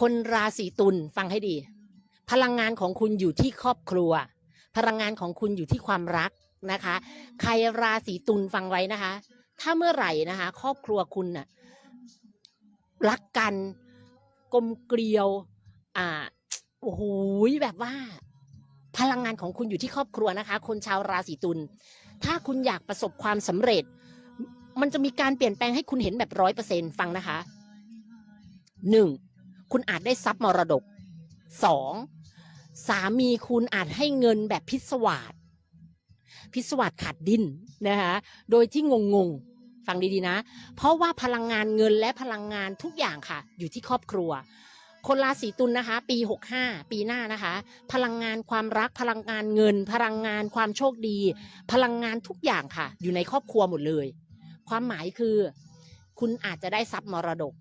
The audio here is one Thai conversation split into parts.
คนราศีตุลฟังให้ดี พลังงานของคุณอยู่ที่ครอบครัว พลังงานของคุณอยู่ที่ความรักนะคะ ใครราศีตุลฟังไว้นะคะ ถ้าเมื่อไหร่นะคะ ครอบครัวคุณน่ะรักกันกลมเกลียว อ่าโอ้โหแบบว่า พลังงานของคุณอยู่ที่ครอบครัวนะคะ คนชาวราศีตุลถ้าคุณอยากประสบความสำเร็จ มันจะมีการเปลี่ยนแปลงให้คุณเห็นแบบร้อยเปอร์เซ็นฟังนะคะหนึ่ง คุณอาจได้ทรัพย์มรดกสองสามีคุณอาจให้เงินแบบพิศวาสพิศวาสขาดดินนะคะโดยที่งงงๆฟังดีๆนะ เพราะว่าพลังงานเงินและพลังงานทุกอย่างค่ะ อยู่ที่ครอบครัว คนราศีตุลนะคะ ปี 65 ปีหน้านะคะ พลังงานความรักพลังงานเงิน พลังงานความโชคดี พลังงานทุกอย่างค่ะ อยู่ในครอบครัวหมดเลย ความหมายคือ คุณอาจจะได้ทรัพย์มรดก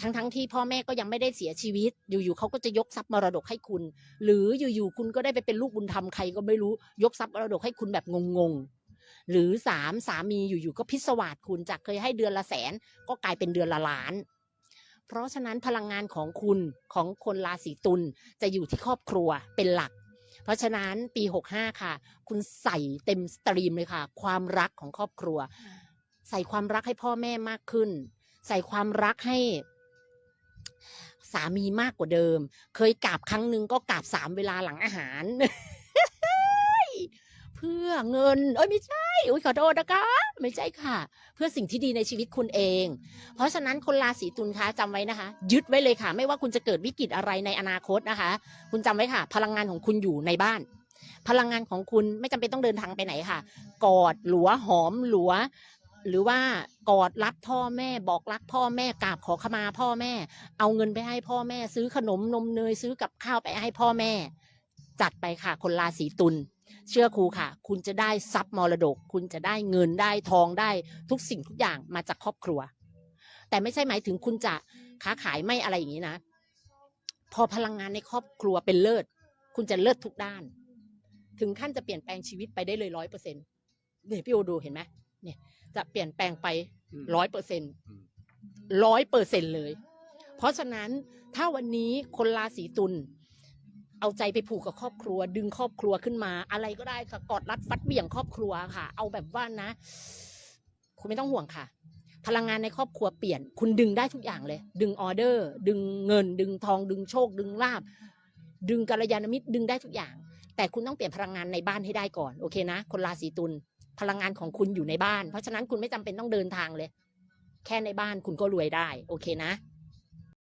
ทั้งทั้งๆที่พ่อแม่ก็ยังไม่ได้เสียชีวิต อยู่ๆเขาก็จะยกทรัพย์มรดกให้คุณ หรืออยู่ๆคุณก็ได้ไปเป็นลูกบุญธรรมใครก็ไม่รู้ยกทรัพย์มรดกให้คุณแบบงงๆหรือสามสามีอยู่ๆก็พิศวาสคุณจากเคยให้เดือนละแสน ก็กลายเป็นเดือนละล้าน เพราะฉะนั้นพลังงานของคุณของคนราศีตุลจะอยู่ที่ครอบครัวเป็นหลัก เพราะฉะนั้นปี 65 ค่ะ คุณใส่เต็มสตรีมเลยค่ะ ความรักของครอบครัว ใส่ความรักให้พ่อแม่มากขึ้น ใส่ความรักให้ สามีมากกว่าเดิม เคยกราบครั้งหนึ่งก็กราบสามเวลาหลังอาหาร เพื่อเงินเอ้ยไม่ใช่อุ้ยขอโทษนะคะ ไม่ใช่ค่ะ เพื่อสิ่งที่ดีในชีวิตคุณเอง เพราะฉะนั้นคนราศีตุลคะจำไว้นะคะ ยึดไว้เลยค่ะ ไม่ว่าคุณจะเกิดวิกฤตอะไรในอนาคตนะคะ คุณจำไว้ค่ะ พลังงานของคุณอยู่ในบ้านพลังงานของคุณไม่จำเป็นต้องเดินทางไปไหนค่ะ กอดหลัวหอมหลัว หรือว่ากอดรักพ่อแม่บอกรักพ่อแม่กราบขอขมาพ่อแม่ เอาเงินไปให้พ่อแม่ซื้อขนมนมเนยซื้อกับข้าวไปให้พ่อแม่ จัดไปค่ะ คนราศีตุลเชื่อครูค่ะ คุณจะได้ทรัพย์มรดก คุณจะได้เงินได้ทองได้ทุกสิ่งทุกอย่างมาจากครอบครัว แต่ไม่ใช่หมายถึงคุณจะค้าขายไม่อะไรอย่างนี้นะ พอพลังงานในครอบครัวเป็นเลิศ คุณจะเลิศทุกด้าน ถึงขั้นจะเปลี่ยนแปลงชีวิตไปได้เลยร้อยเปอร์เซ็นต์เนี่ยวพี่โอดูเห็นไหม เนี่ย จะเปลี่ยนแปลงไปอืมร้อยเปอร์เซ็นต์อืมร้อยเปอร์เซ็นเลย เพราะฉะนั้นถ้าวันนี้คนราศีตุลเอาใจไปผูกกับครอบครัว ดึงครอบครัวขึ้นมา อะไรก็ได้ค่ะกอดรัดฟัดเหวี่ยงครอบครัวค่ะ เอาแบบว่านะ คุณไม่ต้องห่วงค่ะ พลังงานในครอบครัวเปลี่ยน คุณดึงได้ทุกอย่างเลย ดึงออเดอร์ ดึงเงิน ดึงทอง ดึงโชค ดึงลาบ ดึงกัลยาณมิตรดึงได้ทุกอย่าง แต่คุณต้องเปลี่ยนพลังงานในบ้านให้ได้ก่อน โอเคนะ คนราศีตุล พลังงานของคุณอยู่ในบ้าน เพราะฉะนั้นคุณไม่จำเป็นต้องเดินทางเลย แค่ในบ้านคุณก็รวยได้ โอเคนะ